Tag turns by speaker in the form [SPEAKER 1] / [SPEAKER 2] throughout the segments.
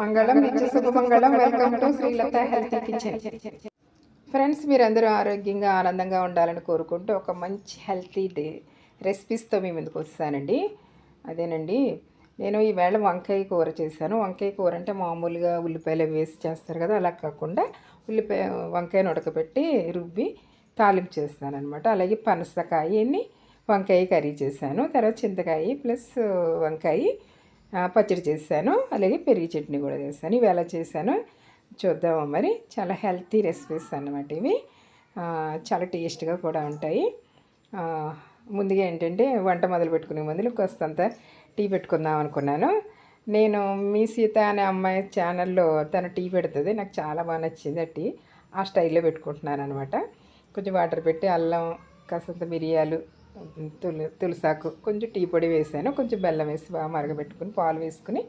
[SPEAKER 1] మంగళం నిత్య శుభమంగళం welcome to Srilatha healthy kitchen friends మీరందరూ ఆరోగ్యంగా ఆనందంగా ఉండాలని కోరుకుంటూ ఒక మంచి హెల్తీ డే రెసిపీస్తో మీ ముందుకు వస్తానండి. అదేనండి నేను ఈవేళ వంకాయ కూర చేశాను. వంకాయ కూర అంటే మామూలుగా ఉల్లిపాయలు వేసి చేస్తారు కదా అలా కాకుండా ఉల్లిపాయ వంకాయను ఉడకబెట్టి రుబ్బి తాలింపు చేస్తాను అనమాట అలాగే పనసకాయని వంకాయ కర్రీ చేశాను. తర్వాత చింతకాయ ప్లస్ వంకాయ పచ్చడి చేశాను అలాగే పెరుగు చట్నీ కూడా చేశాను. ఇవి ఎలా చేశాను. చూద్దాము మరి. చాలా హెల్తీ రెసిపీస్ అన్నమాట ఇవి. చాలా టేస్ట్గా కూడా ఉంటాయి. ముందుగా ఏంటంటే వంట మొదలు పెట్టుకునే ముందు కొంత టీ పెట్టుకుందాం అనుకున్నాను. నేను మీ సీత అనే అమ్మాయి ఛానల్లో తను టీ పెడుతుంది. నాకు చాలా బాగా నచ్చింది ఆ టీ. ఆ స్టైల్లో పెట్టుకుంటున్నాను అనమాట కొంచెం వాటర్ పెట్టి అల్లం కాసంత మిరియాలు తులి తులసాకు కొంచెం టీ పొడి వేసాను. కొంచెం బెల్లం వేసి బాగా మరగబెట్టుకుని పాలు వేసుకుని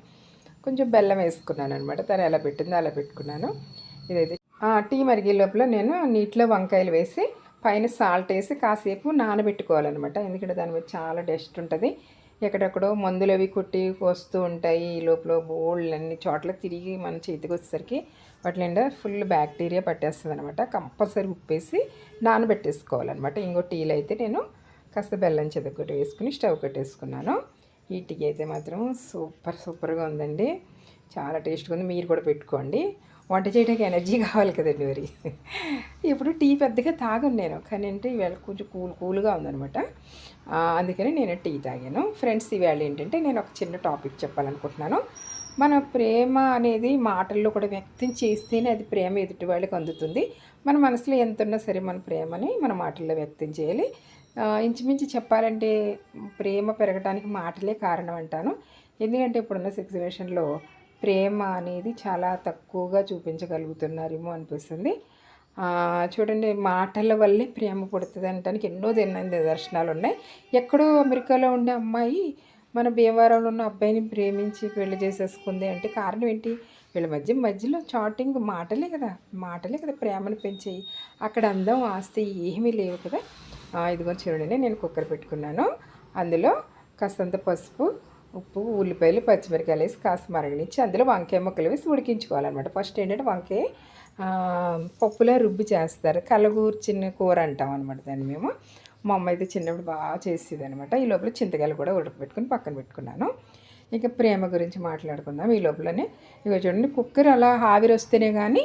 [SPEAKER 1] కొంచెం బెల్లం వేసుకున్నాను అనమాట తను ఎలా పెట్టిందో అలా పెట్టుకున్నాను. ఇదైతే టీ మరిగే లోపల నేను నీటిలో వంకాయలు వేసి పైన సాల్ట్ వేసి కాసేపు నానబెట్టుకోవాలన్నమాట. ఎందుకంటే దాని మీద చాలా డస్ట్ ఉంటుంది. ఎక్కడెక్కడో మందులు అవి కొట్టి వస్తూ ఉంటాయి. ఈ లోపల బోళ్ళు అన్ని చోట్ల తిరిగి మన చేతికి వచ్చేసరికి వాటి నిండా ఫుల్ బ్యాక్టీరియా పట్టేస్తుంది అనమాట కంపల్సరీ ఉప్పేసి నానబెట్టేసుకోవాలన్నమాట. ఇంకో టీలు అయితే నేను కాస్త బెల్లం చెదకొట్టి వేసుకుని స్టవ్ కట్టేసుకున్నాను. ఈ టీ అయితే మాత్రం సూపర్ సూపర్గా ఉందండి. చాలా టేస్ట్గా ఉంది. మీరు కూడా పెట్టుకోండి. వంట చేయడానికి ఎనర్జీ కావాలి కదండి మరి. ఇప్పుడు టీ పెద్దగా తాగను నేను. కానీ అంటే ఈవేళ కొంచెం కూల్ కూల్గా ఉందనమాట అందుకని నేను టీ తాగాను. ఫ్రెండ్స్ ఈవేళ ఏంటంటే నేను ఒక చిన్న టాపిక్ చెప్పాలనుకుంటున్నాను. మన ప్రేమ అనేది మాటల్లో కూడా వ్యక్తం చేస్తేనే అది ప్రేమ ఎదుటి వాళ్ళకి అందుతుంది. మన మనసులో ఎంత ఉన్నా సరే మన ప్రేమని మన మాటల్లో వ్యక్తం చేయాలి. ఇంచుమించు చెప్పాలంటే ప్రేమ పెరగడానికి మాటలే కారణం అంటాను. ఎందుకంటే ఇప్పుడున్న సిచ్యువేషన్లో ప్రేమ అనేది చాలా తక్కువగా చూపించగలుగుతున్నారేమో అనిపిస్తుంది. చూడండి మాటల వల్లే ప్రేమ పుడుతుంది అనడానికి ఎన్నో తిన్న నిదర్శనాలు ఉన్నాయి. ఎక్కడో అమెరికాలో ఉండే అమ్మాయి మన భీమవరంలో ఉన్న అబ్బాయిని ప్రేమించి పెళ్ళి చేసేసుకుంది అంటే కారణం ఏంటి? వీళ్ళ మధ్య మధ్యలో చాటింగ్ మాటలే కదా. మాటలే కదా ప్రేమను పెంచాయి. అక్కడ అందం ఆస్తి ఏమీ లేవు కదా. ఇదిగో చూడండి నేను కుక్కర్ పెట్టుకున్నాను. అందులో కాస్తంత పసుపు ఉప్పు ఉల్లిపాయలు పచ్చిమిరకాయలు వేసి కాస్త మరగనిచ్చి అందులో వంకాయ ముక్కలు వేసి ఉడికించుకోవాలన్నమాట. ఫస్ట్ ఏంటంటే వంకాయ పప్పులా పప్పులో రుబ్బి చేస్తారు. కలగూర్చిన కూర అంటాం అనమాట దాన్ని మేము. మా అమ్మ అయితే చిన్నప్పుడు బాగా చేసేది అనమాట ఈ లోపల చింతకాయలు కూడా ఉడకబెట్టుకుని పక్కన పెట్టుకున్నాను. ఇంకా ప్రేమ గురించి మాట్లాడుకుందాం. ఈ లోపలనే ఇక చూడండి కుక్కర్ అలా ఆవిరి వస్తేనే కానీ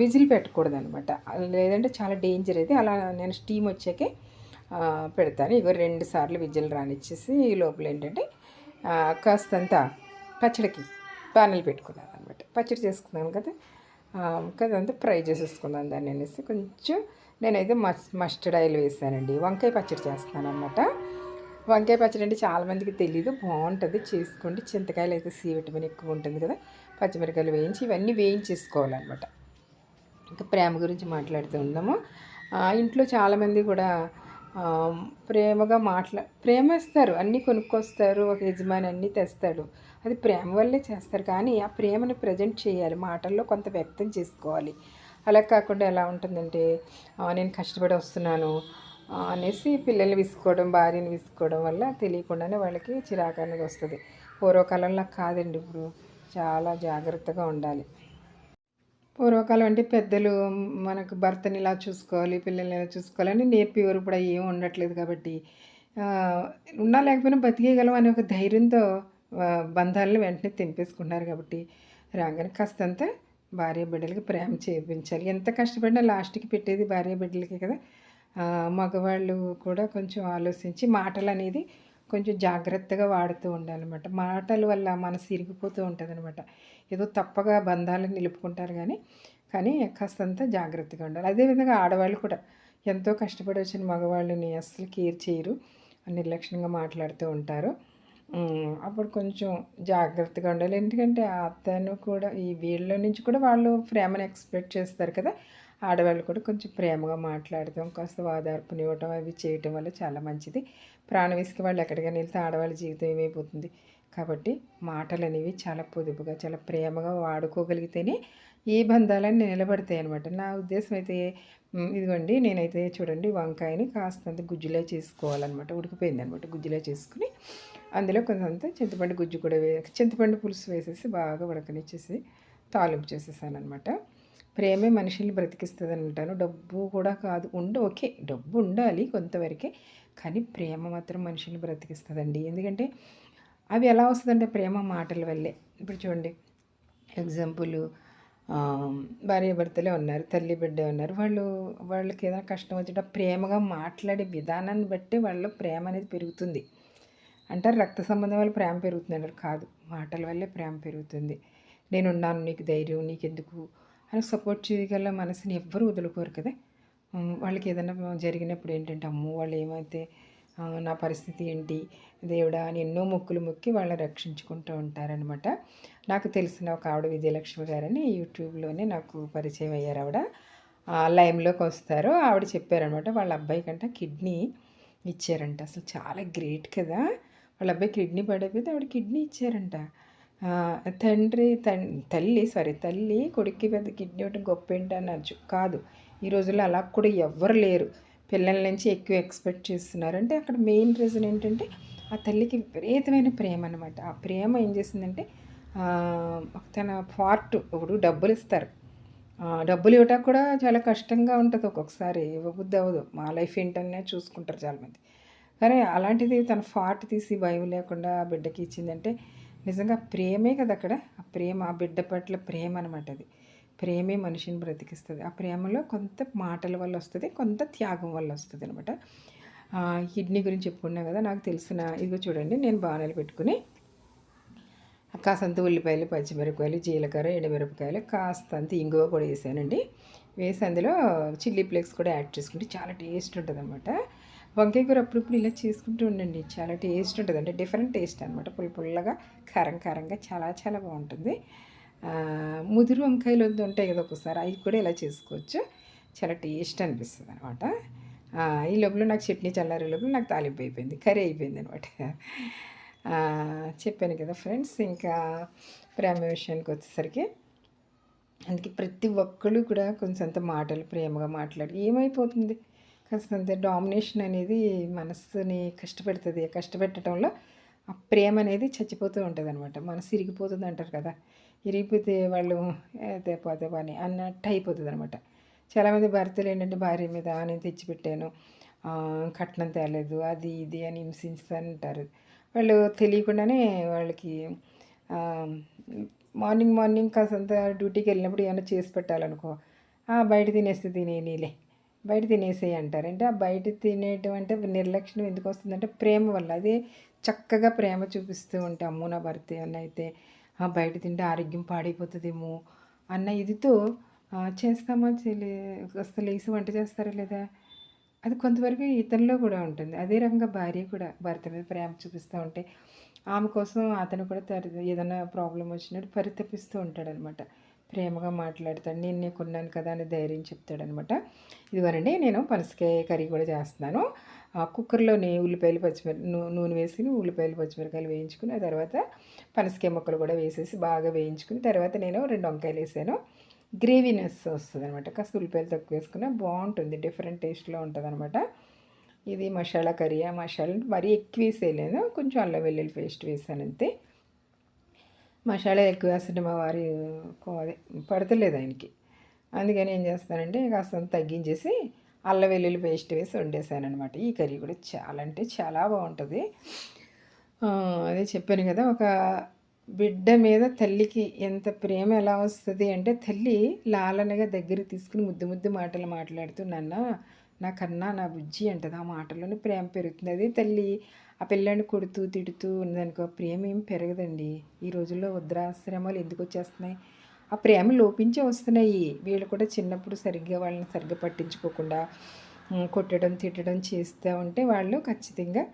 [SPEAKER 1] విజిల్ పెట్టకూడదు అనమాట లేదంటే చాలా డేంజర్ అయితే అలా నేను స్టీమ్ వచ్చాకే పెడతాను. ఇగో రెండు సార్లు విజిల్ రానిచ్చేసి ఈ లోపల ఏంటంటే కాస్తంత పచ్చడికి ప్యానెల్ పెట్టుకున్నాను అనమాట పచ్చడి చేసుకున్నాను కదా కదా కదంతా ఫ్రై చేసేసుకున్నాను దాన్ని అనేసి కొంచెం నేనైతే మస్ మస్టర్డ్ ఆయిల్ వేసానండి. వంకాయ పచ్చడి చేస్తాను అనమాట వంకాయ పచ్చడి అంటే చాలామందికి తెలియదు బాగుంటుంది చేసుకోండి. చింతకాయలు అయితే సి విటమిన్ ఎక్కువ ఉంటుంది కదా. పచ్చిమిరకాయలు వేయించి ఇవన్నీ వేయించేసుకోవాలన్నమాట. ఇంకా ప్రేమ గురించి మాట్లాడుతూ ఉన్నాము. ఇంట్లో చాలామంది కూడా ప్రేమగా మాట్లా ప్రేమిస్తారు. అన్నీ కొనుక్కొస్తారు. ఒక యజమాని అన్నీ తెస్తాడు. అది ప్రేమ వల్లే చేస్తారు. కానీ ఆ ప్రేమను ప్రజెంట్ చేయాలి. మాటల్లో కొంత వ్యక్తం చేసుకోవాలి. అలా కాకుండా ఎలా ఉంటుందంటే నేను కష్టపడి వస్తున్నాను అనేసి పిల్లల్ని విసుకోవడం భార్యని విసుకోవడం వల్ల తెలియకుండానే వాళ్ళకి చిరాకు అనేది వస్తుంది. పూర్వకాలంలో కాదండి ఇప్పుడు. చాలా జాగ్రత్తగా ఉండాలి. పూర్వకాలం అంటే పెద్దలు మనకు భర్తని ఇలా చూసుకోవాలి పిల్లల్ని ఇలా చూసుకోవాలని నేర్పేవారు ఇప్పుడు ఏం ఉండట్లేదు కాబట్టి ఉన్నా లేకపోయినా బతికేయగలం అనే ఒక ధైర్యంతో బంధాలను వెంటనే తెంపేసుకున్నారు కాబట్టి రాగానే కాస్తంత భార్య బిడ్డలకి ప్రేమ చేయించాలి. ఎంత కష్టపడినా లాస్ట్కి పెట్టేది భార్య బిడ్డలకి కదా. మగవాళ్ళు కూడా కొంచెం ఆలోచించి మాటలు అనేది కొంచెం జాగ్రత్తగా వాడుతూ ఉండాలన్నమాట. మాటల వల్ల మనసు ఇరిగిపోతూ ఉంటుంది అనమాట ఏదో తప్పగా బంధాలను నిలుపుకుంటారు కానీ కానీ కాస్తంత జాగ్రత్తగా ఉండాలి. అదేవిధంగా ఆడవాళ్ళు కూడా ఎంతో కష్టపడి వచ్చిన మగవాళ్ళని అస్సలు కేర్ చేయరు. నిర్లక్ష్యంగా మాట్లాడుతూ ఉంటారు. అప్పుడు కొంచెం జాగ్రత్తగా ఉండాలి. ఎందుకంటే అతను కూడా ఈ వీళ్ళ నుంచి కూడా వాళ్ళు ప్రేమను ఎక్స్పెక్ట్ చేస్తారు కదా. ఆడవాళ్ళు కూడా కొంచెం ప్రేమగా మాట్లాడటం కాస్త వాదార్పునివ్వటం అవి చేయటం వల్ల చాలా మంచిది. ప్రాణ విసికి వాళ్ళు ఎక్కడికైనా వెళ్తే ఆడవాళ్ళ జీవితం ఏమైపోతుంది? కాబట్టి మాటలు అనేవి చాలా పొదుపుగా చాలా ప్రేమగా వాడుకోగలిగితేనే ఈ బంధాలన్నీ నిలబడతాయి అనమాట నా ఉద్దేశం అయితే ఇదిగోండి నేనైతే చూడండి వంకాయని కాస్తంత గుజ్జులా చేసుకోవాలన్నమాట. ఉడికిపోయింది అనమాట గుజ్జులా చేసుకుని అందులో కొంత చింతపండు గుజ్జు కూడా వే చింతపండు పులుసు వేసేసి బాగా ఉడకనిచ్చేసి తాలింపు చేసేసాను అనమాట ప్రేమే మనుషుల్ని బ్రతికిస్తుంది అంటాను. డబ్బు కూడా కాదు. ఉండ ఓకే డబ్బు ఉండాలి కొంతవరకే కానీ ప్రేమ మాత్రం మనుషుల్ని బ్రతికిస్తుందండి. ఎందుకంటే అవి ఎలా వస్తుందంటే ప్రేమ మాటల వల్లే. ఇప్పుడు చూడండి ఎగ్జాంపుల్ భార్య భర్తలే ఉన్నారు తల్లి బిడ్డ ఉన్నారు. వాళ్ళు వాళ్ళకి ఏదైనా కష్టం వచ్చేటప్పుడు ప్రేమగా మాట్లాడే విధానాన్ని బట్టి వాళ్ళ ప్రేమ అనేది పెరుగుతుంది. అంటారు రక్త సంబంధం వల్ల ప్రేమ పెరుగుతుంది అంటారు కాదు మాటల వల్లే ప్రేమ పెరుగుతుంది. నేనున్నాను నీకు ధైర్యం నీకెందుకు? అని సపోర్ట్ చేయగల మనసుని ఎవ్వరూ వదులుకోరు కదా. వాళ్ళకి ఏదైనా జరిగినప్పుడు ఏంటంటే అమ్మో వాళ్ళు ఏమైతే నా పరిస్థితి ఏంటి? దేవుడా అని ఎన్నో మొక్కులు మొక్కి వాళ్ళని రక్షించుకుంటూ ఉంటారనమాట నాకు తెలిసిన ఒక ఆవిడ విజయలక్ష్మి గారని యూట్యూబ్లోనే నాకు పరిచయం అయ్యారు ఆవిడ. లైమ్లోకి వస్తారు. ఆవిడ చెప్పారనమాట వాళ్ళ అబ్బాయి కంటే కిడ్నీ ఇచ్చారంట. అసలు చాలా గ్రేట్ కదా. వాళ్ళ అబ్బాయి కిడ్నీ పడిపోతే ఆవిడ కిడ్నీ ఇచ్చారంట. తండ్రి తల్లి సారీ తల్లి కొడుక్కి పెద్ద కిడ్నీ ఇవ్వడం గొప్ప ఏంటి అనొచ్చు కాదు. ఈ రోజుల్లో అలా కూడా ఎవ్వరు లేరు. పిల్లల నుంచి ఎక్కువ ఎక్స్పెక్ట్ చేస్తున్నారు. అంటే అక్కడ మెయిన్ రీజన్ ఏంటంటే ఆ తల్లికి విపరీతమైన ప్రేమ అనమాట ఆ ప్రేమ ఏం చేసిందంటే తన పార్ట్ ఇప్పుడు డబ్బులు ఇస్తారు. డబ్బులు ఇవ్వటానికి కూడా చాలా కష్టంగా ఉంటుంది ఒక్కొక్కసారి. ఇవ్వబుద్ధి అవ్వదు. మా లైఫ్ ఏంటనే చూసుకుంటారు చాలామంది. కానీ అలాంటిది తన ఫార్ట్ తీసి భయం లేకుండా ఆ బిడ్డకి ఇచ్చిందంటే నిజంగా ప్రేమే కదా అక్కడ. ఆ ప్రేమ ఆ బిడ్డ పట్ల ప్రేమ అనమాట అది. ప్రేమే మనిషిని బ్రతికిస్తుంది. ఆ ప్రేమలో కొంత మాటల వల్ల వస్తుంది కొంత త్యాగం వల్ల వస్తుంది అనమాట కిడ్నీ గురించి చెప్పుకున్నా కదా నాకు తెలిసిన ఇదిగో చూడండి నేను బాణాలు పెట్టుకుని కాసంత ఉల్లిపాయలు పచ్చిమిరపకాయలు జీలకర్ర ఎండుమిరపకాయలు కాస్తంత ఇంగువ కూడా వేసానండి. వేసి అందులో చిల్లీ ఫ్లేక్స్ కూడా యాడ్ చేసుకుంటే చాలా టేస్ట్ ఉంటుంది అనమాట వంకాయ కూర అప్పుడప్పుడు ఇలా చేసుకుంటూ ఉండండి. చాలా టేస్ట్ ఉంటుంది. అంటే డిఫరెంట్ టేస్ట్ అనమాట పుల్ల పుల్లగా కారం కారంగా చాలా చాలా బాగుంటుంది. ముదురు వంకాయలు ఉంటాయి కదా ఒకసారి అవి కూడా ఇలా చేసుకోవచ్చు. చాలా టేస్ట్ అనిపిస్తుంది అనమాట ఈ లోపల నాకు చట్నీ చల్లారే లోపల నాకు తాలింపు అయిపోయింది. కర్రీ అయిపోయింది అనమాట చెప్పాను కదా ఫ్రెండ్స్ ఇంకా ప్రేమ విషయానికి వచ్చేసరికి అందుకే ప్రతి ఒక్కళ్ళు కూడా కొంచెంత మాటలు ప్రేమగా మాట్లాడి ఏమైపోతుంది? కాస్తంత డామినేషన్ అనేది మనస్సుని కష్టపెడుతుంది. కష్టపెట్టడంలో ఆ ప్రేమ అనేది చచ్చిపోతూ ఉంటుంది అనమాట మనసు ఇరిగిపోతుంది అంటారు కదా. ఇరిగిపోతే వాళ్ళు అయితే పోతే పని అన్నట్టు అయిపోతుంది అనమాట చాలామంది భర్తలు ఏంటంటే భార్య మీద నేను తెచ్చిపెట్టాను. కట్నం తేలేదు. అది ఇది అని హింసిస్తాను అంటారు వాళ్ళు తెలియకుండానే వాళ్ళకి మార్నింగ్ మార్నింగ్ కాసంత డ్యూటీకి వెళ్ళినప్పుడు ఏమైనా చేసి పెట్టాలనుకో. బయట తినేస్తే తినేనిలే. బయట తినేసేయి అంటారు. అంటే ఆ బయట తినేటువంటి నిర్లక్ష్యం ఎందుకు వస్తుందంటే ప్రేమ వల్ల. అదే చక్కగా ప్రేమ చూపిస్తూ ఉంటే అమ్మో నా భర్త అన్న అయితే బయట తింటే ఆరోగ్యం పాడైపోతుందేమో అన్న ఇదితో చేస్తామా? చేయలే అసలు లేసి వంట చేస్తారా లేదా? అది కొంతవరకు ఇతనిలో కూడా ఉంటుంది. అదే రకంగా భార్య కూడా భర్త మీద ప్రేమ చూపిస్తూ ఉంటే ఆమె కోసం అతను కూడా ఏదైనా ప్రాబ్లం వచ్చినట్టు పరితపిస్తూ ఉంటాడనమాట. ప్రేమగా మాట్లాడతాడు. నేను నీకు ఉన్నాను కదా అని ధైర్యం చెప్తాడనమాట. ఇదిగోనండి నేను పనసకాయ కర్రీ కూడా చేస్తున్నాను. కుక్కర్లోని ఉల్లిపాయలు పచ్చిమిర నూనె వేసి ఉల్లిపాయలు పచ్చిమిరకాయలు వేయించుకుని ఆ తర్వాత పనసకాయ ముక్కలు కూడా వేసేసి బాగా వేయించుకుని తర్వాత నేను రెండు వంకాయలు వేసాను. గ్రేవీనెస్ వస్తుంది అనమాట కాస్త ఉల్లిపాయలు తక్కువ వేసుకున్న బాగుంటుంది. డిఫరెంట్ టేస్ట్లో ఉంటుంది అనమాట ఇది మసాలా కర్రీ. ఆ మసాలా మరీ ఎక్కువ వేసేయలేదు. కొంచెం అల్లం వెల్లుల్లి పేస్ట్ వేసాను అంతే. మసాలా ఎక్కువ వేస్తుంటే మా వారి అదే పడతలేదు ఆయనకి. అందుకని ఏం చేస్తానంటే కాస్త తగ్గించేసి అల్ల వెల్లుల్లి పేస్ట్ వేసి వండేసాను అనమాట ఈ కర్రీ కూడా చాలా అంటే చాలా బాగుంటుంది. అదే చెప్పాను కదా ఒక బిడ్డ మీద తల్లికి ఎంత ప్రేమ ఎలా వస్తుంది అంటే తల్లి లాలనగా దగ్గర తీసుకుని ముద్దు ముద్దు మాటలు మాట్లాడుతూ నాన్న నా కన్నా నా బుజ్జి అంటది. ఆ మాటలోనే ప్రేమ పెరుగుతుంది. అదే తల్లి ఆ పిల్లని కొడుతూ తిడుతూ ఉన్నదనుకో ప్రేమ ఏం పెరగదండి. ఈ రోజుల్లో వృద్ధాశ్రమాలు ఎందుకు వచ్చేస్తున్నాయి? ఆ ప్రేమ లోపించే వస్తున్నాయి. వీళ్ళు కూడా చిన్నప్పుడు సరిగ్గా వాళ్ళని సరిగ్గా పట్టించుకోకుండా కొట్టడం తిట్టడం చేస్తూ ఉంటే వాళ్ళు ఖచ్చితంగా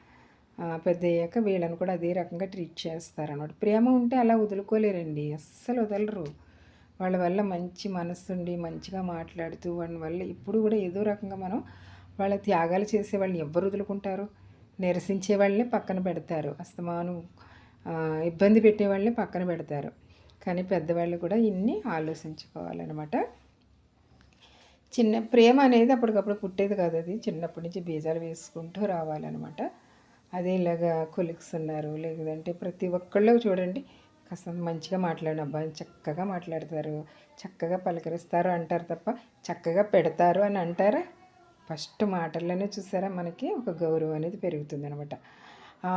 [SPEAKER 1] పెద్ద అయ్యాక వీళ్ళని కూడా అదే రకంగా ట్రీట్ చేస్తారన్నమాట. ప్రేమ ఉంటే అలా వదులుకోలేరండి. అస్సలు వదలరు. వాళ్ళ వల్ల మంచి మనస్సుండి మంచిగా మాట్లాడుతూ వాళ్ళ వల్ల ఇప్పుడు కూడా ఏదో రకంగా మనం వాళ్ళ త్యాగాలు చేసే వాళ్ళని ఎవరు వదులుకుంటారు. నిరసించే వాళ్ళని పక్కన పెడతారు. అస్తమాను ఇబ్బంది పెట్టే వాళ్ళని పక్కన పెడతారు. కానీ పెద్దవాళ్ళు కూడా ఇన్ని ఆలోచించుకోవాలన్నమాట. చిన్న ప్రేమ అనేది అప్పటికప్పుడు పుట్టేది కాదు అది. చిన్నప్పటి నుంచి బీజాలు వేసుకుంటూ రావాలన్నమాట. అదే ఇలాగా కొలిక్స్ ఉన్నారు. లేదంటే ప్రతి ఒక్కళ్ళు చూడండి కాస్త మంచిగా మాట్లాడిన అబ్బాయి చక్కగా మాట్లాడతారు. చక్కగా పలకరిస్తారు అంటారు తప్ప చక్కగా పెడతారు అని అంటారా? ఫస్ట్ మాటల్లోనే చూసారా? మనకి ఒక గౌరవం అనేది పెరుగుతుంది అనమాట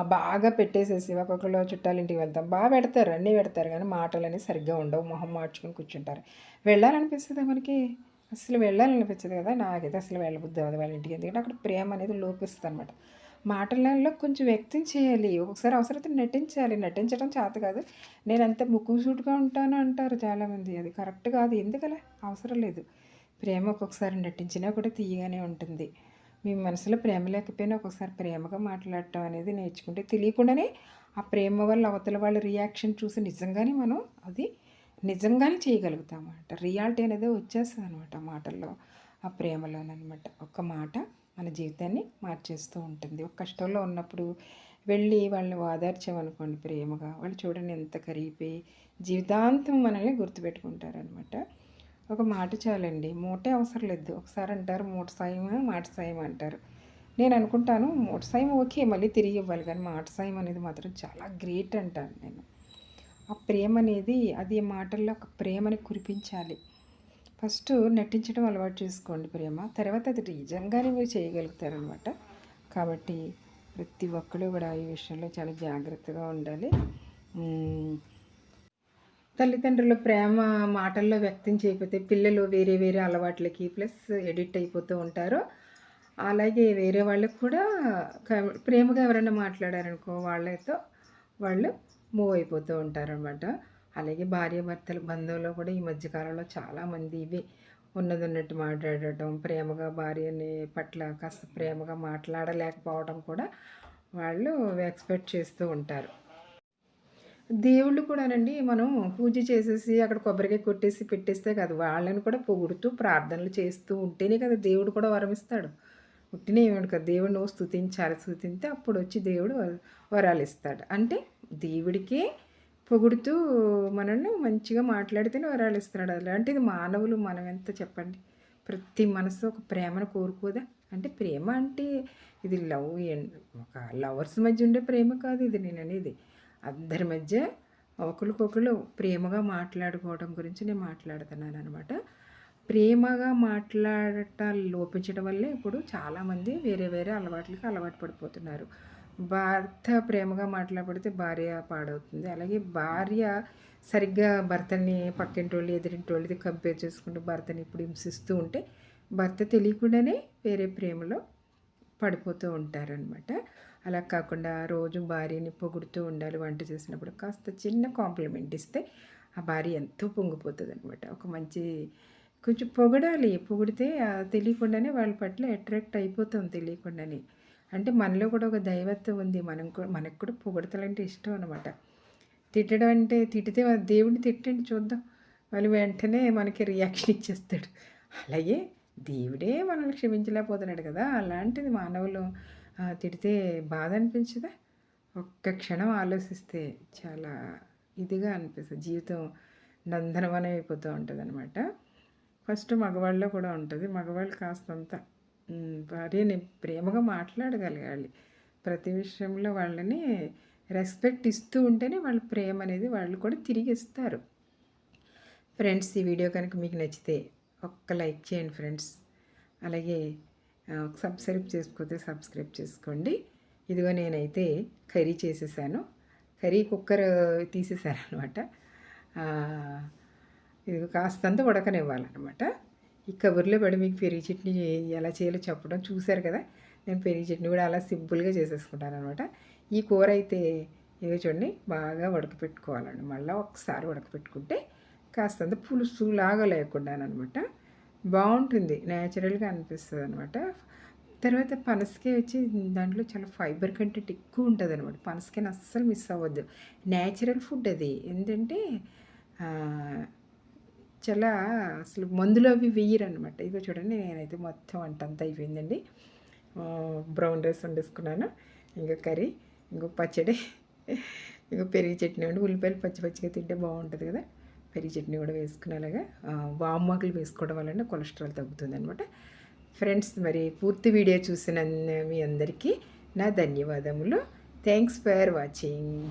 [SPEAKER 1] బాగా పెట్టేసేసి ఒక్కొక్కరు చుట్టాలింటికి వెళ్తాం. బాగా పెడతారు అన్నీ పెడతారు కానీ మాటలు అనేవి సరిగ్గా ఉండవు. మొహం మార్చుకొని కూర్చుంటారు. వెళ్ళాలనిపిస్తుంది మనకి? అసలు వెళ్ళాలనిపించదు కదా? నాకైతే అసలు వెళ్ళబుద్ది అవ్వదు వాళ్ళ ఇంటికి ఎందుకంటే అక్కడ ప్రేమ అనేది లోపిస్తుంది అనమాట మాటలలో కొంచెం వ్యక్తం చేయాలి. ఒకసారి అవసరమైతే నటించాలి. నటించడం చేత కాదు. నేను అంత ముక్కు సూటుగా ఉంటాను అంటారు చాలామంది. అది కరెక్ట్ కాదు. ఎందుకలా? అవసరం లేదు. ప్రేమ ఒక్కొక్కసారి నటించినా కూడా తీయగానే ఉంటుంది. మీ మనసులో ప్రేమ లేకపోయినా ఒక్కొక్కసారి ప్రేమగా మాట్లాడటం అనేది నేర్చుకుంటే తెలియకుండానే ఆ ప్రేమ వల్ల అవతల వాళ్ళ రియాక్షన్ చూసి నిజంగానే మనం అది నిజంగానే చేయగలుగుతాం అన్నమాట. రియాలిటీ అనేది వచ్చేస్తుంది అనమాట మాటల్లో ఆ ప్రేమలోనమాట ఒక మాట మన జీవితాన్ని మార్చేస్తూ ఉంటుంది. ఒక కష్టంలో ఉన్నప్పుడు వెళ్ళి వాళ్ళని ఓదార్చామనుకోండి ప్రేమగా వాళ్ళు చూడండి ఎంత కరిగిపోయి జీవితాంతం మనల్ని గుర్తుపెట్టుకుంటారనమాట ఒక మాట చాలండి. మూటే అవసరం లేదు. ఒకసారి అంటారు మూట సాయం మాట సాయం అంటారు. నేను అనుకుంటాను మూట సాయం ఓకే మళ్ళీ తిరిగి ఇవ్వాలి. కానీ మాట సాయం అనేది మాత్రం చాలా గ్రేట్ అంటాను నేను. ఆ ప్రేమ అనేది అది మాటల్లో ఒక ప్రేమని కురిపించాలి. ఫస్ట్ నటించడం అలవాటు చేసుకోండి ప్రేమ. తర్వాత అది నిజంగానే మీరు చేయగలుగుతారనమాట. కాబట్టి ప్రతి ఒక్కరు కూడా ఈ విషయంలో చాలా జాగ్రత్తగా ఉండాలి. తల్లిదండ్రుల ప్రేమ మాటల్లో వ్యక్తం చేయకపోతే పిల్లలు వేరే వేరే అలవాట్లకి ప్లస్ ఎడిట్ అయిపోతూ ఉంటారు. అలాగే వేరే వాళ్ళకి కూడా ప్రేమగా ఎవరైనా మాట్లాడారనుకో వాళ్ళతో వాళ్ళు మూవ్ అయిపోతూ ఉంటారనమాట అలాగే భార్యాభర్తల బంధంలో కూడా ఈ మధ్యకాలంలో చాలామంది ఇవి ఉన్నది ఉన్నట్టు మాట్లాడటం ప్రేమగా భార్యని పట్ల కాస్త ప్రేమగా మాట్లాడలేకపోవడం కూడా వాళ్ళు ఎక్స్పెక్ట్ చేస్తూ ఉంటారు. దేవుళ్ళు కూడానండి మనం పూజ చేసేసి అక్కడ కొబ్బరికాయ కొట్టేసి పెట్టేస్తే కాదు వాళ్ళని కూడా పొగుడుతూ ప్రార్థనలు చేస్తూ ఉంటేనే కదా దేవుడు కూడా వరమిస్తాడు పుట్టినే ఏమిటి కదా దేవుడు నువ్వు స్థుతించాలి స్థుతింతే అప్పుడు వచ్చి దేవుడు వరాలు ఇస్తాడు. అంటే దేవుడికే పొగుడుతూ మనల్ని మంచిగా మాట్లాడితేనే వరాలు ఇస్తున్నాడు. అలాంటిది మానవులు మనం ఎంత చెప్పండి? ప్రతి మనసు ఒక ప్రేమను కోరుకోదా? అంటే ప్రేమ అంటే ఇది లవ్ ఒక లవర్స్ మధ్య ఉండే ప్రేమ కాదు ఇది నేను అనేది. అందరి మధ్య ఒకరికొకరు ప్రేమగా మాట్లాడుకోవడం గురించి నేను మాట్లాడుతున్నాను అనమాట ప్రేమగా మాట్లాడటం లోపించడం వల్లే ఇప్పుడు చాలామంది వేరే వేరే అలవాట్లకి అలవాటు పడిపోతున్నారు. భర్త ప్రేమగా మాట్లాడితే భార్య పాడవుతుంది. అలాగే భార్య సరిగ్గా భర్తని పక్కింటి వాళ్ళు ఎదిరింటి వాళ్ళది కంపేర్ చేసుకుంటూ భర్తని ఇప్పుడు హింసిస్తూ ఉంటే భర్త తెలియకుండానే వేరే ప్రేమలో పడిపోతూ ఉంటారనమాట అలా కాకుండా రోజు భార్యని పొగుడుతూ ఉండాలి వంట చేసినప్పుడు కాస్త చిన్న కాంప్లిమెంట్ ఇస్తే ఆ భార్య ఎంతో పొంగిపోతుంది అనమాట ఒక మంచి కొంచెం పొగడాలి పొగిడితే తెలియకుండానే వాళ్ళ పట్ల అట్రాక్ట్ అయిపోతాం తెలియకుండానే. అంటే మనలో కూడా ఒక దైవత్వం ఉంది మనం కూడా మనకు కూడా పొగడతలంటే ఇష్టం అనమాట తిట్టడం అంటే తిట్టితే దేవుడిని తిట్టండి చూద్దాం. వాళ్ళు వెంటనే మనకి రియాక్షన్ ఇచ్చేస్తాడు. అలాగే దేవుడే మనల్ని క్షమించలేకపోతున్నాడు కదా అలాంటిది మానవులు తిడితే బాధ అనిపించదా ఒక్క క్షణం ఆలోచిస్తే చాలా ఇదిగా అనిపిస్తుంది. జీవితం నందనవనం అయిపోతూ ఉంటుంది అనమాట ఫస్ట్ మగవాళ్ళలో కూడా ఉంటుంది. మగవాళ్ళు కాస్తంత భార్యని ప్రేమగా మాట్లాడగలగాలి. ప్రతి విషయంలో వాళ్ళని రెస్పెక్ట్ ఇస్తూ ఉంటేనే వాళ్ళ ప్రేమ అనేది వాళ్ళు కూడా తిరిగి ఇస్తారు ఫ్రెండ్స్ ఈ వీడియో కనుక మీకు నచ్చితే ఒక్క లైక్ చేయండి ఫ్రెండ్స్. అలాగే సబ్స్క్రైబ్ చేసుకోతే సబ్స్క్రైబ్ చేసుకోండి. ఇదిగో నేనైతే కర్రీ చేసేసాను. కర్రీ కుక్కర్ తీసేసాను అనమాట ఇది కాస్తంత ఉడకనివ్వాలన్నమాట. ఈ కబుర్లో పడి మీకు పెరిగి చట్నీ ఎలా చేయాలో చెప్పడం చూశారు కదా? నేను పెరిగి చట్నీ కూడా అలా సింపుల్గా చేసేసుకుంటాను అనమాట ఈ కూర అయితే ఇవి చూడండి బాగా ఉడకపెట్టుకోవాలండి. మళ్ళీ ఒకసారి ఉడకపెట్టుకుంటే కాస్తంత పులుసు లాగా లేకుండా అనమాట బాగుంటుంది. న్యాచురల్గా అనిపిస్తుంది అనమాట తర్వాత పనసకాయ వచ్చి దాంట్లో చాలా ఫైబర్ కంటెంట్ ఎక్కువ ఉంటుంది అనమాట పనసకాయని అస్సలు మిస్ అవ్వద్దు. న్యాచురల్ ఫుడ్ అది. ఏంటంటే చాలా అసలు మందులు అవి వేయరు అనమాట ఇగో చూడండి నేనైతే మొత్తం వంట అంతా అయిపోయిందండి. బ్రౌన్ రైస్ వండేసుకున్నాను. ఇంకా కర్రీ ఇంకో పచ్చడి ఇంకో పెరుగు చట్నీ ఉండి ఉల్లిపాయలు పచ్చి పచ్చిగా తింటే బాగుంటుంది కదా. పెరిగి చట్నీ కూడా వేసుకునేలాగా వామాకులు వేసుకోవడం వలన కొలెస్ట్రాల్ తగ్గుతుంది అనమాట ఫ్రెండ్స్ మరి పూర్తి వీడియో చూసిన మీ అందరికీ నా ధన్యవాదములు. Thanks for watching.